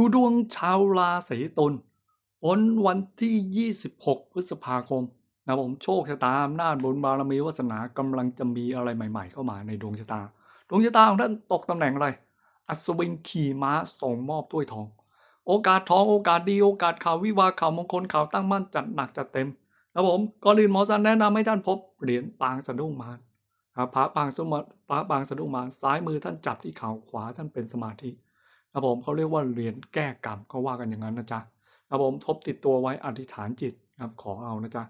ดูดวงชาวราศีตุลผลวันที่ 26 พฤษภาคมนะผมโชคชะตาอำนาจบุญบารมีวาสนากำลังจะมีอะไรใหม่ ๆ เข้ามาในดวงชะตา ดวงชะตาของท่านตกตำแหน่งอะไร อัศวินขี่ม้าส่งมอบถ้วยทอง โอกาสทองโอกาสดีโอกาสข่าววิวาข่าวมงคลข่าวตั้งมั่นจัดหนักจัดเต็มนะผมก่อนอื่นหมอสันแนะนำให้ท่านพบเหรียญปางสะดุ้งมารพระปางสมพระปางสะดุ้งมารซ้ายมือท่านจับที่เข่าขวาท่านเป็นสมาธิ ครับผมเขาเรียกว่าเหรียญแก้กรรมเขาว่ากันอย่างนั้นนะจ๊ะครับผมทบติดตัวไว้อธิษฐานจิตครับขอเอานะจ๊ะ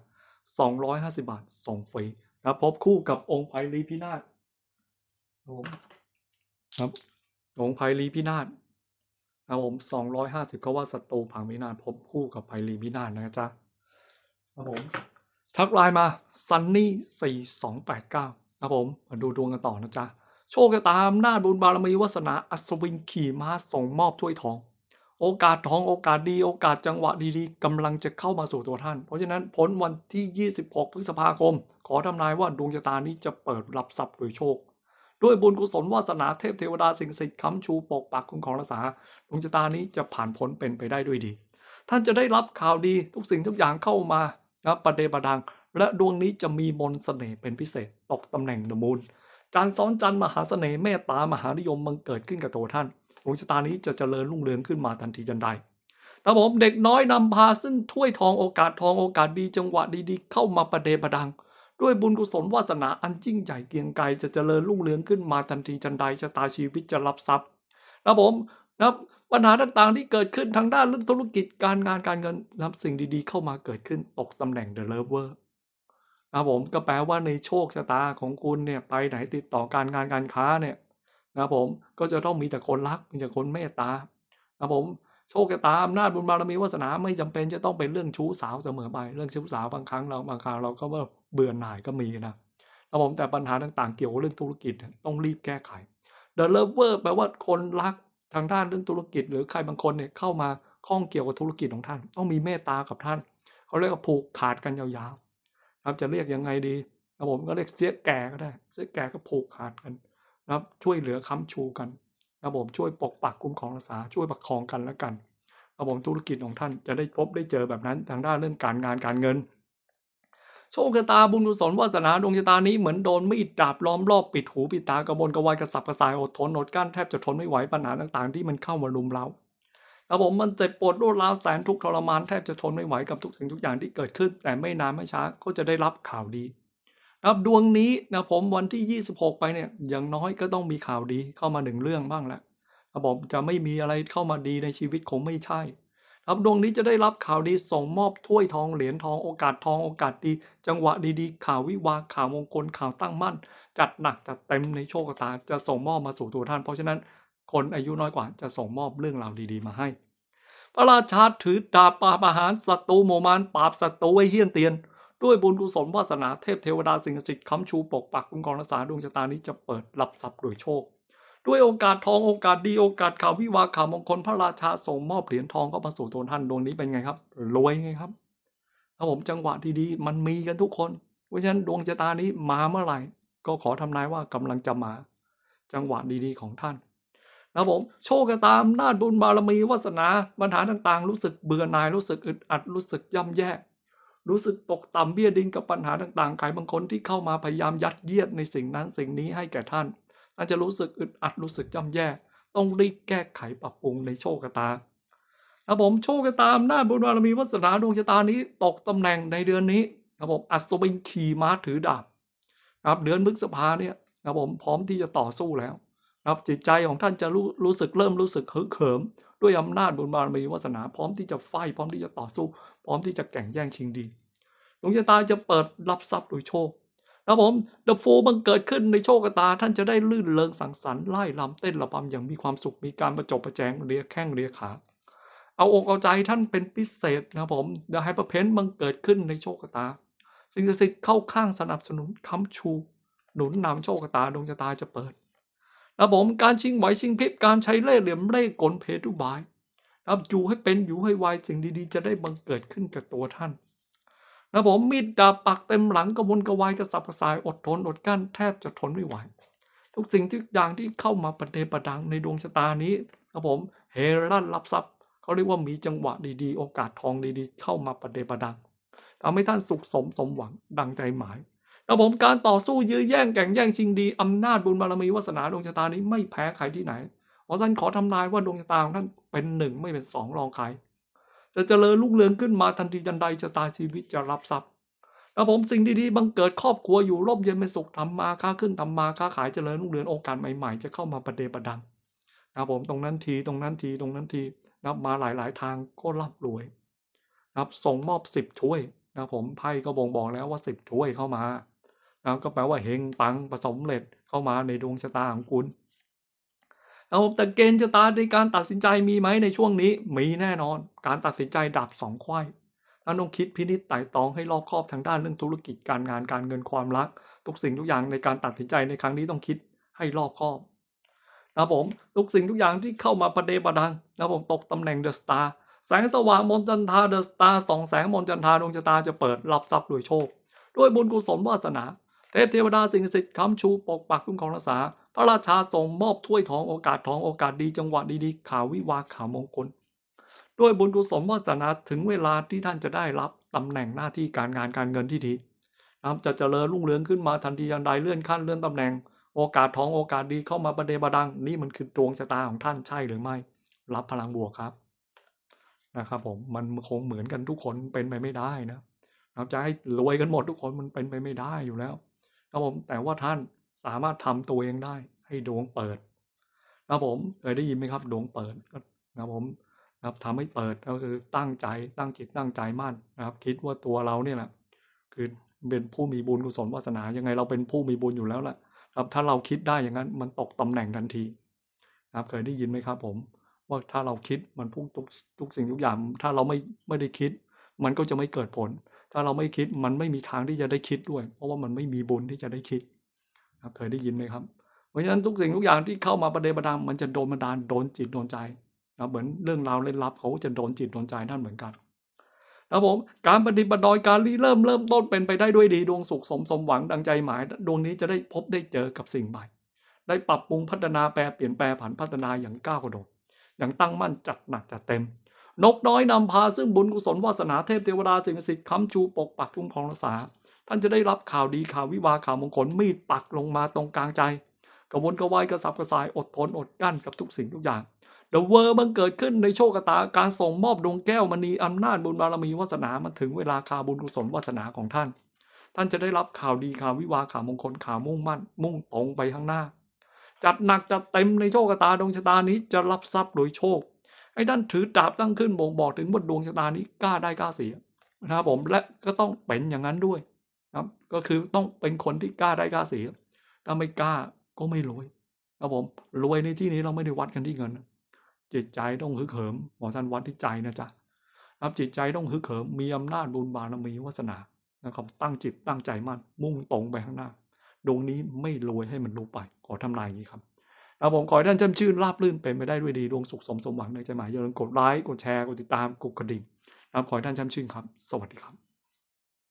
250 บาทส่งฟรีครับพบคู่กับองค์ไพลีพินาศครับผมครับองค์ไพลีพินาศครับผม250เขาว่าศัตรูพังพินาศพบคู่กับไพลีพินาศนะจ๊ะครับผมทักไลน์มา sunny 4289ครับผมมาดูดวงกันต่อนะจ๊ะ โชคชะตาอำนาบุญบารมีวาสนาอัศวินขี่ม้าส่งมอบถ้วยทอง โอกาสทองโอกาสดี โอกาสจังหวะดีๆกำลังจะเข้ามาสู่ตัวท่าน เพราะฉะนั้นผลวันที่ 26 พฤษภาคม ขอทำนายว่าดวงชะตานี้จะเปิดรับทรัพย์โดยโชค ด้วยบุญกุศลวาสนาเทพเทวดาสิ่งศักดิ์ค้ำชูปกปักคุ้มครองรักษาดวงชะตานี้จะผ่านพ้นเป็นไปได้ด้วยดี ท่านจะได้รับข่าวดีทุกสิ่งทุกอย่างเข้ามานะประเดประดัง และดวงนี้จะมีมนต์เสน่ห์เป็นพิเศษตกตำแหน่งเดมูล จันทร์ซ้อนจันทร์มหาเสน่ห์เมตตามหานิยมมังเกิดขึ้นกับตัวท่านดวงชะตานี้จะเจริญรุ่งเรืองขึ้นมาทันทีทันใดครับผมเด็กน้อยนำพาซึ่งถ้วยทองโอกาสทองโอกาสดีจังหวะดีๆ เข้ามาประเดประดัง ด้วยบุญกุศลวาสนาอันยิ่งใหญ่เกียงไกรจะเจริญรุ่งเรืองขึ้นมาทันทีทันใดชะตาชีวิตจะรับทรัพย์ครับผมนะปัญหาต่างๆที่เกิดขึ้นทางด้านเรื่องธุรกิจการงานการเงินนะสิ่งดีๆ เข้ามาเกิดขึ้นตกตำแหน่ง The Lover นะครั บผมก็แปลว่าในโชคชะตาของคุณเนี่ยไปไหนติดต่อการงานการค้าเนี่ยนะครับผมก็จะต้องมีแต่คนรักมีแต่คนเมตตานะครับผมโชคชะตาอำนาจบุญบารมีวาสนาไม่จำเป็นจะต้องเป็นเรื่องชู้สาวเสมอไปเรื่องชู้สาวบางครั้งเราบางคราวเราก็ว่าเบื่อหน่ายก็มีนะครับผมแต่ปัญหาต่างๆเกี่ยวกับเรื่องธุรกิจต้องรีบแก้ไข The Lover แปลว่าคนรักทางด้านเรื่องธุรกิจ หรือใครบางคนเนี่ยเข้ามาข้องเกี่ยวกับธุรกิจของท่าน ต้องมีเมตตากับท่านเขาเรียกว่าผูกขาดกันยาวๆ ครับจะเรียกยังไงดีครับผมก็เรียกเสียแก่ก็ได้เสียแก่ก็ผูกขาดกันนะครับช่วยเหลือค้ำชูกันครับผมช่วยปกปักคุ้มครองรักษาช่วยประคองกันแล้วกันครับผมธุรกิจของท่านจะได้พบได้เจอแบบนั้นทางด้านเรื่องการงานการเงิน โชคชะตาบุญกุศลวาสนาดวงชะตานี้เหมือนโดนมีดดาบล้อมรอบปิดหูปิดตากระบนกระวายกระสับกระส่ายอดทนอดกลั้นแทบจะทนไม่ไหวปัญหาต่างๆ ที่มันเข้ามารุมเรา ครับผมมันเจ็บปวดรวดร้าวแสนทุกข์ทรมานแทบจะทนไม่ไหวกับทุกสิ่งทุกอย่างที่เกิดขึ้น แต่ไม่นานไม่ช้าก็จะได้รับข่าวดีนะครับดวงนี้นะผมวันที่ 26 ไปเนี่ยอย่างน้อยก็ต้องมีข่าวดีเข้ามาหนึ่งเรื่องบ้างแหละครับผมจะไม่มีอะไรเข้ามาดีในชีวิตคงไม่ใช่ครับดวงนี้จะได้รับข่าวดีส่งมอบถ้วยทองเหรียญทองโอกาสทองโอกาสดี จังหวะดีๆ ข่าววิวาข่าวมงคลข่าวตั้งมั่น จัดหนักจัดเต็มในโชคชะตาจะส่งมอบมาสู่ตัวท่าน เพราะฉะนั้น คนอายุน้อยกว่าจะส่งมอบเรื่องราวดี ๆ มาให้ พระราชาถือดาบปราบอาหารศัตรูโมมานปราบศัตรูไว้เฮี้ยนเตียน ด้วยบุญกุศลวาสนาเทพเทวดาสิ่งศักดิ์สิทธิ์ค้ำชูปกปักคุ้มครองรักษาดวงชะตานี้จะเปิดรับทรัพย์โดยโชค ด้วยโอกาสทองโอกาสดีโอกาสข่าววิวาข่าวมงคลพระราชาส่งมอบเหรียญทองเข้ามาสู่ตัวท่านดวงนี้เป็นไงครับรวยไงครับถ้าผมจังหวะดีๆมันมีกันทุกคนเพราะฉะนั้นดวงชะตานี้มาเมื่อไหร่ ก็ขอทำนายว่ากำลังจะมา จังหวะดีๆของท่าน นะผมโชคชะตาอำนาจบุญบารมีวาสนาปัญหาต่างๆ รู้สึกเบื่อหน่ายรู้สึกอึดอัดรู้สึกย่ำแย่ รู้สึกตกต่ำเบี้ยดินกับปัญหาต่างๆใครบางคนที่เข้ามาพยายามยัดเยียดในสิ่งนั้นสิ่งนี้ให้แก่ท่านท่านจะรู้สึกอึดอัดรู้สึกย่ำแย่ ต้องรีบแก้ไขปรับปรุงในโชคชะตาครับผมโชคชะตาอำนาจบุญบารมีวาสนาดวงชะตานี้ตกตำแหน่งในเดือนนี้ครับผมอัศวินขี่ม้าถือดาบครับเดือนพฤษภาเนี่ยครับผมพร้อมที่จะต่อสู้แล้ว ครับจิตใจของท่านจะรู้รู้สึกเริ่มรู้สึกฮึกเหิม ด้วยอำนาจบุญบารมีวาสนาพร้อมที่จะไฟพร้อมที่จะต่อสู้ พร้อมที่จะแข่งแย่งชิงดีดวงชะตาจะเปิดรับทรัพย์โดยโชคครับผมเดอะฟูมันเกิดขึ้นในโชคชะตา ท่านจะได้ลื่นเริงสังสรรค์ไล่ลำเต้นระบำอย่างมีความสุขมีการประจบประแจงเรียแข้งเรียขาเอาอกเอาใจท่านเป็นพิเศษนะครับผมเดอะไฮเปอร์เพนมันเกิดขึ้นในโชคชะตา สิ่งศักดิ์สิทธิ์เข้าข้างสนับสนุนค้ำชู หนุนนำโชคชะตาดวงชะตาจะเปิด นะครับผมการชิงไหวชิงพริบการใช้เล่ห์เหลี่ยมเล่ห์กลเพทุบายนะครับอยู่ให้เป็นอยู่ให้ไวสิ่งดีๆ จะได้บังเกิดขึ้นกับตัวท่านนะผมมีดดาบปักเต็มหลังกระวนกระวายกระสับกระส่ายอดทนอดกั้นแทบจะทนไม่ไหว ทุกสิ่งทุกอย่างที่เข้ามาประเดประดังในดวงชะตานี้ครับผมเฮรันรับทรัพย์เขาเรียกว่ามีจังหวะดีๆ โอกาสทองดีๆ เข้ามาประเดประดังทำให้ท่านสุขสมสมหวังดังใจหมาย แต่ผมการต่อสู้ยื้อแย่งแข่งแย่งชิงดีอำนาจบุญบารมีวาสนาดวงชะตานี้ไม่แพ้ใครที่ไหนเพราะฉะนั้นขอทำนายว่าดวงชะตาของท่านเป็นหนึ่งไม่เป็นสองรองใครจะเจริญรุ่งเรืองขึ้นมาทันทีทันใดชะตาชีวิตจะรับทรัพย์แล้วผมสิ่งดีๆบังเกิดครอบครัวอยู่ร่มเย็นเป็นสุขทำมาค้าขึ้นทำมาค้าขายเจริญรุ่งเรืองโอกาสใหม่ๆ จะเข้ามาประเดประดังนะครับผมตรงนั้นทีตรงนั้นทีตรงนั้นทีนะครับมาหลายๆ ทางก็ร่ำรวยนะครับส่งมอบสิบถ้วยนะครับผมไพ่ก็บ่งบอกแล้วว่าสิบถ้วยเข้ามา นะก็แปลว่าเฮงปังประสมเร็จเข้ามาในดวงชะตาของคุณเอาแต่เกณฑ์ชะตาในการตัดสินใจมีไหมในช่วงนี้ มีแน่นอน การตัดสินใจดับสองควายท่านต้องคิดพินิจไต่ตองให้รอบคอบทางด้านเรื่องธุรกิจการงานการเงินความรัก ทุกสิ่งทุกอย่างในการตัดสินใจในครั้งนี้ต้องคิดให้รอบคอบนะผมทุกสิ่งทุกอย่างที่เข้ามาประเดประดังนะผมตกตำแหน่งเดอะสตาร์แสงสว่างมนจันทราเดอะสตาร์สองแสงมนจันทราดวงชะตาจะเปิดรับทรัพย์ด้วยโชค ด้วยบุญกุศลวาสนา เทพเทวดาสิ่งศักดิ์สิทธิ์ค้ำชูปกปักคุ้มครองรักษา พระราชาส่งมอบถ้วยทองโอกาสทองโอกาสดีจังหวะดีๆข่าววิวาข่าวมงคลด้วยบุญกุศลวาสนาถึงเวลาที่ท่านจะได้รับตำแหน่งหน้าที่การงานการเงินที่ดีนะครับจะเจริญรุ่งเรืองขึ้นมาทันทีทันใดเลื่อนขั้นเลื่อนตำแหน่ง โอกาสทองโอกาสดีเข้ามาประเดประดัง นี่มันคือดวงชะตาของท่านใช่หรือไม่ รับพลังบวกครับนะครับผมมันคงเหมือนกันทุกคนเป็นไปไม่ได้นะเราจะให้รวยกันหมดทุกคนมันเป็นไปไม่ได้อยู่แล้ว ครับผมแต่ว่าท่านสามารถทำตัวเองได้ให้ดวงเปิดนะครับผมเคยได้ยินไหมครับดวงเปิดก็นะครับผมนะครับทำให้เปิดก็คือตั้งใจตั้งจิตตั้งใจมั่นนะครับ คิดว่าตัวเราเนี่ยแหละคือเป็นผู้มีบุญกุศลวาสนายังไงเราเป็นผู้มีบุญอยู่แล้วแหละครับถ้าเราคิดได้อย่างนั้นมันตกตำแหน่งทันทีนะครับเคยได้ยินไหมครับ ผมว่าถ้าเราคิดมันพุ่งทุกทุกสิ่งทุกอย่าง ถ้าเราไม่ไม่ได้คิด มันก็จะไม่เกิดผล ถ้าเราไม่คิดมันไม่มีทางที่จะได้คิดด้วย เพราะว่ามันไม่มีบุญที่จะได้คิดครับเคยได้ยินไหมครับ เพราะฉะนั้นทุกสิ่งทุกอย่างที่เข้ามาประเดประดังมันจะโดนบันดาลโดนจิตโดนใจนะเหมือนเรื่องราวเล่นลับเขาจะโดนจิตโดนใจนั่นเหมือนกันครับผมการปฏิบัติดอยการรีเริ่มเริ่มต้นเป็นไปได้ด้วยดีดวงสุขสมสมหวังดังใจหมาย ดวงนี้จะได้พบได้เจอกับสิ่งใหม่ ได้ปรับปรุงพัฒนาแปรเปลี่ยนแปลผันพัฒนาอย่างก้าวกระโดดอย่างตั้งมั่นจัดหนักจัดเต็ม นกน้อยนำพาซึ่งบุญกุศลวาสนาเทพเทวดาสิ่งศักดิ์สิทธิ์ค้ำชูปกปักคุ้มครองรักษา ท่านจะได้รับข่าวดีข่าววิวาข่าวมงคลมีดปักลงมาตรงกลางใจ กระวนกระวายกระสับกระส่ายอดทนอดกั้นกับทุกสิ่งทุกอย่างเดอะเวอร์มันเกิดขึ้นในโชคชะตาการส่งมอบดวงแก้วมณีอำนาจบุญบารมีวาสนามันถึงเวลาข่าวบุญกุศลวาสนาของท่าน ท่านจะได้รับข่าวดีข่าววิวาข่าวมงคลข่าวมุ่งมั่น มุ่งตรงไปข้างหน้า จัดหนักจัดเต็มในโชคชะตาดวงชะตานี้จะรับทรัพย์โดยโชค ให้ท่านถือดาบตั้งขึ้นบ่งบอกถึงว่าดวงชะตานี้กล้าได้กล้าเสียนะครับผมและก็ต้องเป็นอย่างนั้นด้วยครับก็คือต้องเป็นคนที่กล้าได้กล้าเสียถ้าไม่กล้าก็ไม่รวยครับผมรวยในที่นี้เราไม่ได้วัดกันที่เงิน จิตใจต้องฮึกเหิมหมอสันวัดที่ใจนะจ๊ะครับจิตใจต้องฮึกเหิมมีอำนาจบุญบารมีวาสนานะครับตั้งจิตตั้งใจมั่นมุ่งตรงไปข้างหน้า ดวงนี้ไม่รวยให้มันรู้ไป ขอทำนายอย่างนี้ครับ เราผมขอให้ท่านจำชื่นราบรื่นเป็นไปได้ด้วยดีดวงสุขสมสมหวังในใจหมายอย่าลืมกดไลค์กดแชร์กดติดตามกดกระดิ่งนะครับขอให้ท่านจำชื่นครับ สวัสดีครับ